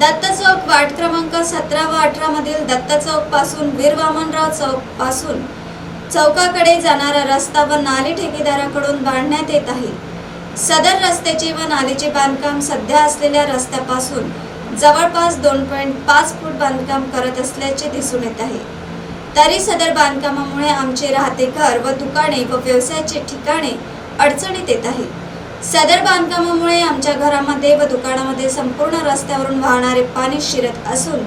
दत्त चौक ward क्रमांक सतरा व अठरा मधील दत्त चौकपासून वीर वामनराव चौकपासून चौकाकडे जाणारा रस्ता व नाली ठेकेदाराकडून बांधण्यात येत आहे. सदर रस्त्याचे व नालीचे बांधकाम सध्या असलेल्या रस्त्यापासून जवळपास दोन पॉईंट पाच फूट बांधकाम करत असल्याचे दिसून येत आहे. तरी सदर बांधकामामुळे आमचे राहते घर व दुकाने व व्यवसायाचे ठिकाणे अडचणीत येत आहे. सदर बांधकामामुळे आमच्या घरामध्ये व दुकानामध्ये संपूर्ण रस्त्यावरून वाहणारे पाणी शिरत असून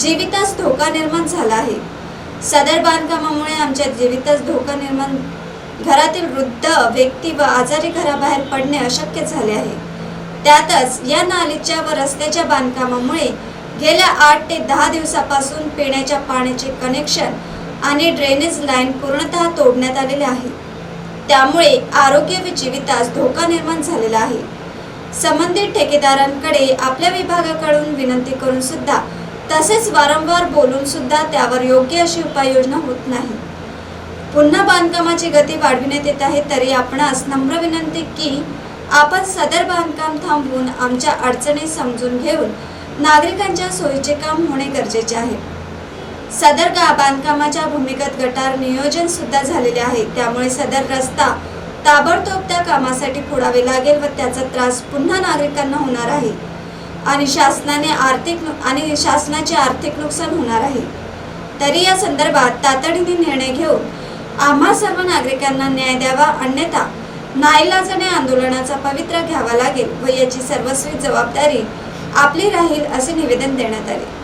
जीवितास धोका निर्माण झाला आहे. सदर बांधकामामुळे आमच्या जीवितास धोका निर्माण घरातील वृद्ध व्यक्ती व आजारी घराबाहेर पडणे अशक्य झाले आहे. त्यातच या नालीच्या व रस्त्याच्या बांधकामामुळे गेल्या आठ ते दहा दिवसापासून पिण्याच्या पाण्याचे कनेक्शन आणि ड्रेनेज लाईन पूर्णतः तोडण्यात आलेले आहे. त्यामुळे आरोग्य व जीवितास धोका निर्माण झालेला आहे. संबंधित ठेकेदारांकडे आपल्या विभागाकडून विनंती करून सुद्धा तसेच वारंवार बोलून सुद्धा त्यावर योग्य अशी उपाययोजना होत नाही. पुन्हा बांधकामाची गती वाढविण्यात येत आहे तरी आपणास नम्र विनंती की आपण सदर बांधकाम थांबवून आमच्या अडचणी समजून घेऊन नागरिकांच्या सोयीचे काम होणे गरजेचे आहे. सदर गा बांधकामाच्या भूमिगत गटार नियोजन सुद्धा झालेले आहे. त्यामुळे सदर रस्ता ताबडतोब त्या कामासाठी फोडावे लागेल व त्याचा त्रास पुन्हा नागरिकांना होणार आहे. आणि शासनाने आर्थिक आणि शासनाचे आर्थिक नुकसान होणार आहे. तरी या संदर्भात तातडीने निर्णय घेऊन आम्हा सर्व नागरिकांना न्याय द्यावा. अन्यथा नाईलाजाने आंदोलनाचा पवित्रा घ्यावा लागेल व याची सर्वस्वी जबाबदारी आपली राहील असे निवेदन देण्यात आले.